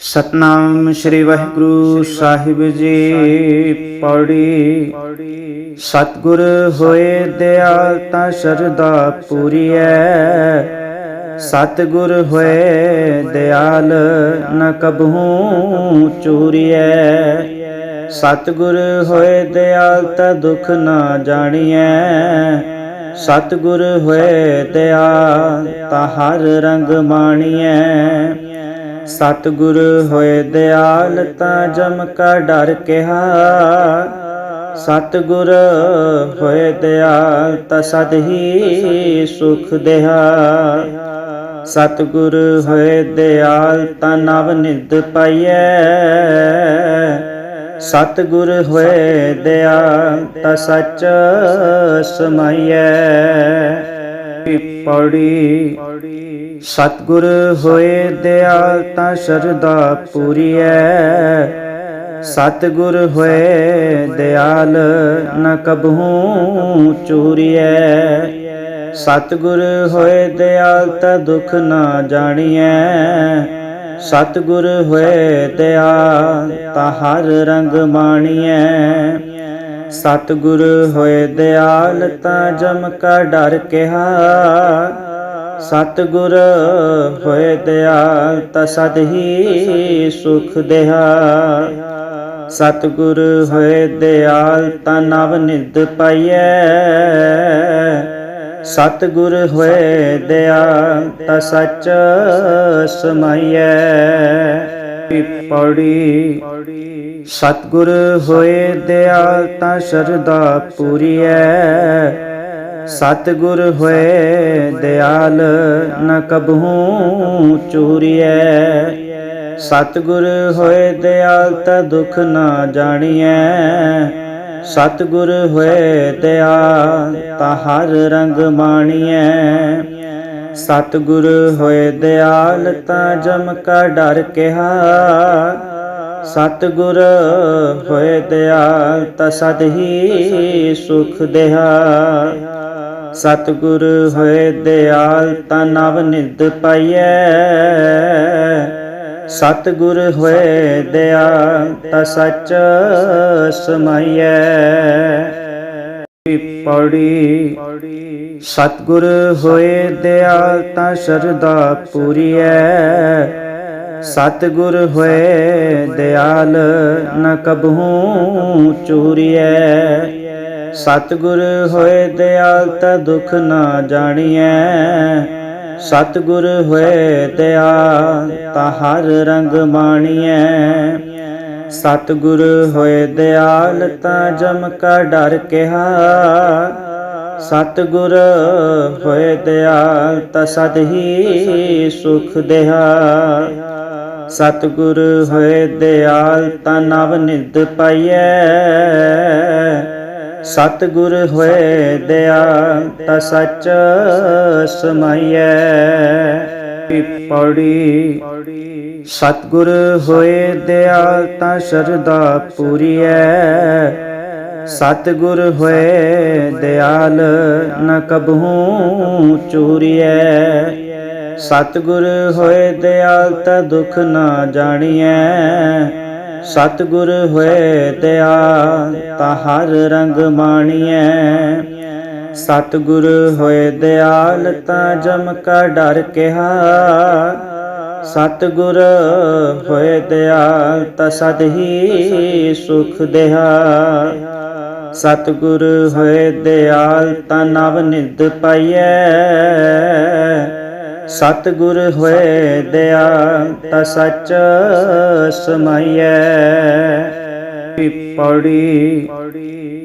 ਸਤਨਾਮ ਸ੍ਰੀ ਵਾਹਿਗੁਰੂ ਸਾਹਿਬ ਜੀ ਪੌੜੀ। ਸਤਿਗੁਰ ਹੋਏ ਦਿਆਲ ਤਾਂ ਸ਼ਰਦਾ ਪੂਰੀਐ। ਸਤਿਗੁਰ ਹੋਏ ਦਿਆਲ ਨ ਕਬਹੂ ਚੂਰੀਐ। ਸਤਿਗੁਰ ਹੋਏ ਦਿਆਲ ਤਾਂ ਦੁਖ ਨਾ ਜਾਣੀਐ। ਸਤਿਗੁਰ ਹੋਏ ਦਿਆਲ ਤਾਂ ਹਰ ਰੰਗ ਮਾਣੀਐ। ਸਤਿਗੁਰ ਹੋਏ ਦਿਆਲ ਤਾਂ ਜਮ ਕਾ ਡਰ ਕਿਹਾ। ਸਤਿਗੁਰ ਹੋਏ ਦਿਆਲ ਤਾਂ ਸਦ ਹੀ ਸੁਖ ਦੇਹਾ। ਸਤਿਗੁਰ ਹੋਏ ਦਿਆਲ ਤਾਂ ਨਵ ਨਿਧ ਪਾਈਐ। ਸਤਿਗੁਰ ਹੋਏ ਦਿਆਲ ਤਾਂ ਸੱਚ ਸਮਾਈਐ। ਪੌੜੀ। ਸਤਿਗੁਰ ਹੋਏ ਦਿਆਲ ਤਾਂ ਸ਼ਰਦਾ ਪੂਰੀਐ। ਸਤਿਗੁਰ ਹੋਏ ਦਿਆਲ ਨ ਕਬਹੂ ਚੂਰੀਐ। ਸਤਿਗੁਰ ਹੋਏ ਦਿਆਲ ਤਾਂ ਦੁਖ ਨਾ ਜਾਣੀਐ। ਸਤਿਗੁਰ ਹੋਏ ਦਿਆਲ ਤਾਂ ਹਰ ਰੰਗ ਮਾਣੀਐ। ਸਤਿਗੁਰ ਹੋਏ ਦਿਆਲ ਤਾਂ ਜਮ ਕਾ ਡਰ ਕਿਹਾ। ਸਤਿਗੁਰ ਹੋਏ ਦਿਆਲ ਤਾਂ ਸਦ ਹੀ ਸੁਖ ਦੇਹਾ। ਸਤਿਗੁਰ ਹੋਏ ਦਿਆਲ ਤਾਂ ਨਵ ਨਿਧ ਪਾਈਐ। ਸਤਿਗੁਰ ਹੋਏ ਦਿਆਲ ਤਾਂ ਸੱਚ ਸਮਾਈਐ। ਪੌੜੀ। ਸਤਿਗੁਰ ਹੋਏ ਦਿਆਲ ਤਾਂ ਸ਼ਰਦਾ ਪੂਰੀਐ। ਸਤਿਗੁਰ ਹੋਏ ਦਿਆਲ ਨ ਕਬਹੂ ਚੂਰੀਐ। ਸਤਿਗੁਰ ਹੋਏ ਦਿਆਲ ਤਾਂ ਦੁਖ ਨਾ ਜਾਣੀਐ। ਸਤਿਗੁਰ ਹੋਏ ਦਿਆਲ ਤਾਂ ਹਰ ਰੰਗ ਮਾਣੀਐ। ਸਤਿਗੁਰ ਹੋਏ ਦਿਆਲ ਤਾਂ ਜਮ ਕਾ ਡਰ ਕਿਹਾ। ਸਤਿਗੁਰ ਹੋਏ ਦਿਆਲ ਤਾਂ ਸਦ ਹੀ ਸੁਖ ਦੇਹਾ। ਸਤਿਗੁਰ ਹੋਏ ਦਿਆਲ ਤਾਂ ਨਵ ਨਿਧ ਪਾਈਐ। ਸਤਿਗੁਰ ਹੋਏ ਦਿਆਲ ਤਾਂ ਸੱਚ ਸਮਾਈਐ। ਪੌੜੀ। ਸਤਿਗੁਰ ਹੋਏ ਦਿਆਲ ਤਾਂ ਸ਼ਰਦਾ ਪੂਰੀਐ। ਸਤਿਗੁਰ ਹੋਏ ਦਿਆਲ ਨ ਕਬਹੂ ਚੂਰੀਐ। ਸਤਿਗੁਰ ਹੋਏ ਦਿਆਲ ਤਾਂ ਦੁਖ ਨਾ ਜਾਣੀਐ। ਸਤਿਗੁਰ ਹੋਏ ਦਿਆਲ ਤਾਂ ਹਰ ਰੰਗ ਮਾਣੀਐ। ਸਤਿਗੁਰ ਹੋਏ ਦਿਆਲ ਤਾਂ ਜਮ ਕਾ ਡਰ ਕਿਹਾ। ਸਤਿਗੁਰ ਹੋਏ ਦਿਆਲ ਤਾਂ ਸਦ ਹੀ ਸੁਖ ਦੇਹਾ। ਸਤਿਗੁਰ ਹੋਏ ਦਿਆਲ ਤਾਂ ਨਵ ਨਿਧ ਪਾਈਐ। ਸਤਿਗੁਰ ਹੋਏ ਦਿਆਲ ਤਾਂ ਸੱਚ ਸਮਾਈਐ। ਪੌੜੀ। ਸਤਿਗੁਰ ਹੋਏ ਦਿਆਲ ਤਾਂ ਸ਼ਰਦਾ ਪੂਰੀਐ। ਸਤਿਗੁਰ ਹੋਏ ਦਿਆਲ ਨ ਕਬਹੂ ਚੂਰੀਐ। ਸਤਿਗੁਰ ਹੋਏ ਦਿਆਲ ਤਾਂ ਦੁਖ ਨਾ ਜਾਣੀਐ। ਸਤਿਗੁਰ ਹੋਏ ਦਿਆਲ ਤਾਂ ਹਰ ਰੰਗ ਮਾਣੀਐ। ਸਤਿਗੁਰ ਹੋਏ ਦਿਆਲ ਤਾਂ ਜਮ ਕਾ ਡਰ ਕਿਹਾ। ਸਤਿਗੁਰ ਹੋਏ ਦਿਆਲ ਤਾਂ ਸਦ ਹੀ ਸੁਖ ਦੇਹਾ। ਸਤਿਗੁਰ ਹੋਏ ਦਿਆਲ ਤਾਂ ਨਵ ਨਿਧ ਪਾਈਐ। ਸਤਿਗੁਰ ਹੋਏ ਦਿਆਲ ਤਾਂ ਸੱਚ ਸਮਾਈਐ। ਪੌੜੀ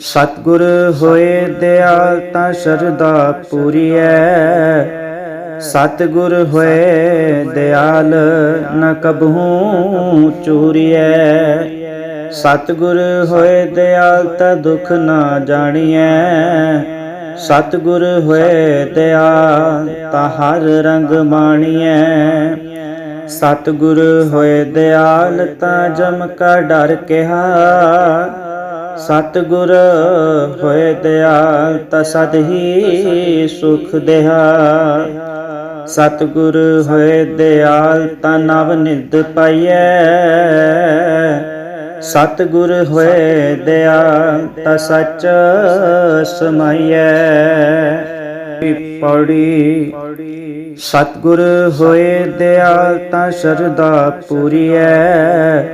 ਸਤਿਗੁਰ ਹੋਏ ਦਿਆਲ ਤਾਂ ਸ਼ਰਦਾ ਪੂਰੀਐ। ਸਤਿਗੁਰ ਹੋਏ ਦਿਆਲ ਨ ਕਬਹੂ ਚੂਰੀਐ। ਸਤਿਗੁਰ ਹੋਏ ਦਿਆਲ ਤਾਂ ਦੁਖ ਨਾ ਜਾਣੀਐ। ਸਤਿਗੁਰ ਹੋਏ ਦਿਆਲ ਤਾਂ ਹਰ ਰੰਗ ਮਾਣੀਐ। ਸਤਿਗੁਰ ਹੋਏ ਦਿਆਲ ਤਾਂ ਜਮ ਕਾ ਡਰ ਕਿਹਾ। ਸਤਿਗੁਰ ਹੋਏ ਦਿਆਲ ਤਾਂ ਸਦ ਹੀ ਸੁਖ ਦੇਹਾ। ਸਤਿਗੁਰ ਹੋਏ ਦਿਆਲ ਤਾ ਨਵ ਨਿਧ ਪਾਈਐ। ਸਤਿਗੁਰ ਹੋਏ ਦਿਆਲ ਤਾ ਸੱਚ ਸਮਾਈਐ। ਪੌੜੀ, ਸਤਿਗੁਰ ਹੋਏ ਦਿਆਲ ਤਾ ਸ਼ਰਦਾ ਪੂਰੀਐ।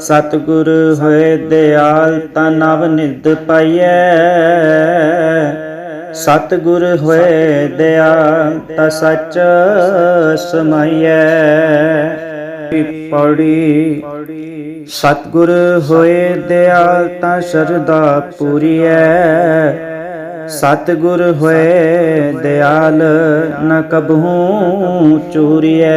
ਸਤਿਗੁਰ ਹੋਏ ਦਿਆਲ ਤਾ ਨਵ ਨਿਧ ਪਾਈਐ। ਸਤਿਗੁਰ ਹੋਏ ਦਿਆਲ ਤਾ ਸੱਚ ਸਮਾਈਐ। ਪੌੜੀ, ਸਤਿਗੁਰ ਹੋਏ ਦਿਆਲ ਤਾ ਸ਼ਰਦਾ ਪੂਰੀਐ। ਸਤਿਗੁਰ ਹੋਏ ਦਿਆਲ ਨ ਕਬਹੂ ਚੂਰੀਐ।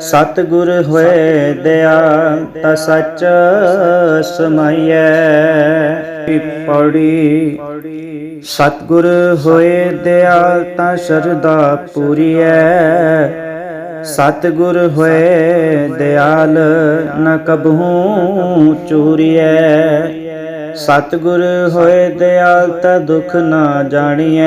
ਸਤਿਗੁਰ ਹੋਏ ਦਿਆਲ ਤਾ ਸੱਚ ਸਮਾਈਐ। ਪੌੜੀ। ਸਤਿਗੁਰ ਹੋਏ ਦਿਆਲ ਤਾ ਸ਼ਰਦਾ ਪੂਰੀਐ। ਸਤਿਗੁਰ ਹੋਏ ਦਿਆਲ, ਨ ਕਬਹੂ ਚੂਰੀਐ। ਸਤਿਗੁਰ ਹੋਏ ਦਿਆਲ, ਤਾ ਦੁਖ ਨਾ ਜਾਣੀਐ।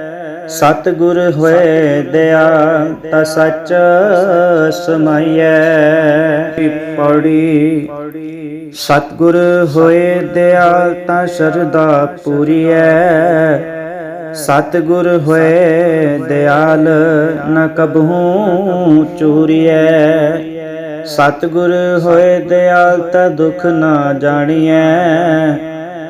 ਸਤਿਗੁਰ ਹੋਏ ਦਿਆਲ ਤਾ ਸੱਚ ਸਮਾਈਐ। ਪੌੜੀ। ਸਤਿਗੁਰ ਹੋਏ ਦਿਆਲ ਤਾ ਸ਼ਰਦਾ ਪੂਰੀਐ। ਸਤਿਗੁਰ ਹੋਏ ਦਿਆਲ, ਨ ਕਬਹੂ ਚੂਰੀਐ। ਸਤਿਗੁਰ ਹੋਏ ਦਿਆਲ, ਤਾ ਦੁਖ ਨਾ ਜਾਣੀਐ।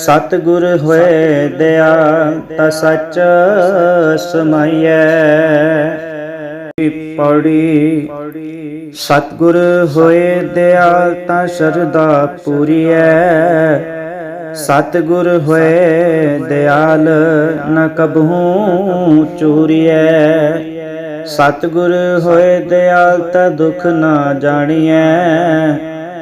ਸਤਿਗੁਰ ਹੋਏ ਦਿਆਲ ਤਾ ਸੱਚ ਸਮਾਈਐ। ਪੌੜੀ, ਸਤਿਗੁਰ ਹੋਏ ਦਿਆਲ ਤਾ ਸ਼ਰਦਾ ਪੂਰੀਐ। ਸਤਿਗੁਰ ਹੋਏ ਦਿਆਲ, ਨ ਕਬਹੂ ਚੂਰੀਐ। ਸਤਿਗੁਰ ਹੋਏ ਦਿਆਲ, ਤਾ ਦੁਖ ਨਾ ਜਾਣੀਐ।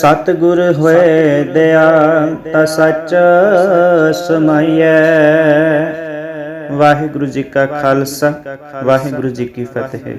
ਸਤਿਗੁਰ ਹੋਏ ਦਿਆਲ ਤਾ ਸੱਚ ਸਮਾਈਐ। ਵਾਹਿਗੁਰੂ ਜੀ ਕਾ ਖਾਲਸਾ ਵਾਹਿਗੁਰੂ ਜੀ ਕੀ ਫਤਿਹ।